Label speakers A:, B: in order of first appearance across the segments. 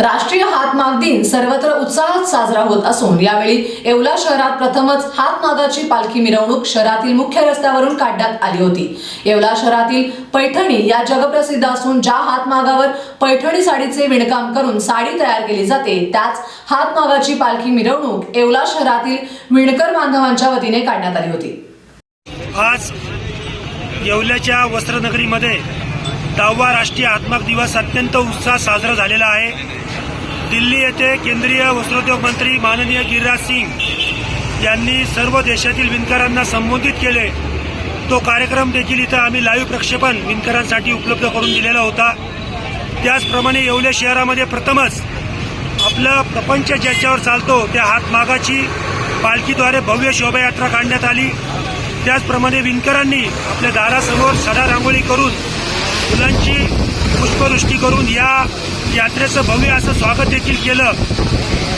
A: राष्ट्रीय हातमाग दिन सर्वत्र उत्साहात साजरा होत असून यावेळी येवला शहरात प्रथमच हातमागाची पालखी मिरवणूक शहरातील मुख्य रस्त्यावरून काढण्यात आली होती. येवला शहरातील पैठणी या जगप्रसिद्ध असून ज्या हातमागावर पैठणी साडीचे विणकाम करून साडी तयार केली जाते त्याच हातमागाची पालखी मिरवणूक येवला शहरातील विणकर बांधवांच्या वतीने काढण्यात आली होती.
B: आज येवल्याच्या वस्त्रनगरीमध्ये दहावा राष्ट्रीय हातमाग दिवस अत्यंत उत्साहात साजरा झालेला आहे. दिल्ली येथे केंद्रीय वस्त्रोद्योग मंत्री माननीय गिरिराज सिंग यांनी सर्व देशातील विणकरांना संबोधित केले. तो कार्यक्रम देखील इथं आम्ही लाईव्ह प्रक्षेपण विणकरांसाठी उपलब्ध करून दिलेला होता. त्याचप्रमाणे येवले शहरामध्ये प्रथमच आपलं प्रपंच ज्याच्यावर चालतो त्या हातमागाची पालखीद्वारे भव्य शोभायात्रा काढण्यात आली. त्याचप्रमाणे विणकरांनी आपल्या दारासमोर सडा रांगोळी करून फुलांची पुष्पवृष्टी करून या यात्रेचं भव्य असं स्वागत देखील केलं.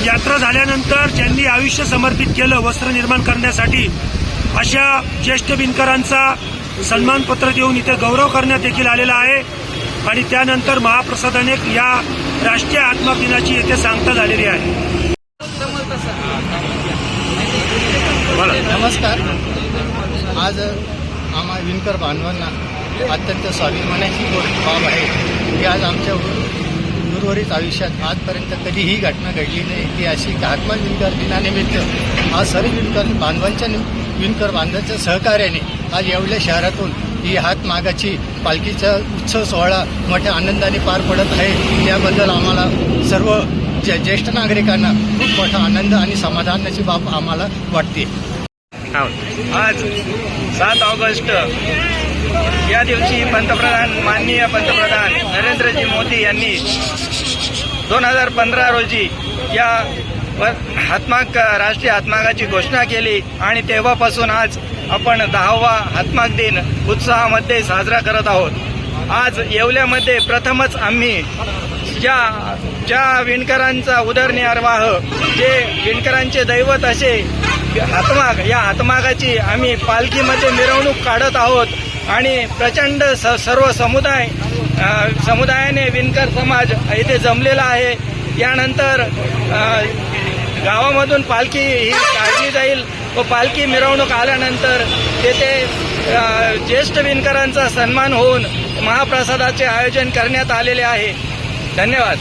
B: यात्रा झाल्यानंतर ज्यांनी आयुष्य समर्पित केलं वस्त्र निर्माण करण्यासाठी अशा ज्येष्ठ बिनकरांचा सन्मानपत्र देऊन इथे गौरव करण्यात देखील आलेला आहे. आणि त्यानंतर महाप्रसादाने या राष्ट्रीय आत्मक दिनाची येथे सांगता झालेली आहे.
C: नमस्कार. आज आम्हा विणकर बांधवांना अत्यंत स्वाभिमानाची गोष्ट बाब आहे. की आज आमच्या उर्वरित आयुष्यात आजपर्यंत कधी ही घटना घडली नाही. की अशी महात्मा विणकर दिनानिमित्त आज सर्व विणकर बांधवांच्या निम- विणकर बांधवांच्या सहकार्याने आज एवढ्या शहरातून ही हातमागाची पालखीचा उत्सव सोहळा मोठ्या आनंदाने पार पडत आहे. त्याबद्दल आम्हाला सर्व जे ज्येष्ठ नागरिकांना खूप मोठा आनंद आणि समाधानाची बाब आम्हाला वाटते.
D: आज सात ऑगस्ट या दिवशी पंतप्रधान माननीय पंतप्रधान नरेंद्रजी मोदी यांनी दोन हजार पंधरा रोजी या हातमाग राष्ट्रीय हातमागाची घोषणा केली आणि तेव्हापासून आज आपण दहावा हातमाग दिन उत्साहामध्ये साजरा करत आहोत. आज येवल्यामध्ये प्रथमच आम्ही ज्या ज्या विणकरांचा उदरनिर्वाह जे विणकरांचे दैवत असे हातमाग या हातमागाची आम्ही पालखीमध्ये मिरवणूक काढत आहोत. आणि प्रचंड स सर्व समुदाय समुदायाने विणकर समाज इथे जमलेला आहे. यानंतर गावामधून पालखी ही काढली जाईल व पालखी मिरवणूक आल्यानंतर तेथे ज्येष्ठ विणकरांचा सन्मान होऊन महाप्रसादाचे आयोजन करण्यात आलेले आहे. धन्यवाद.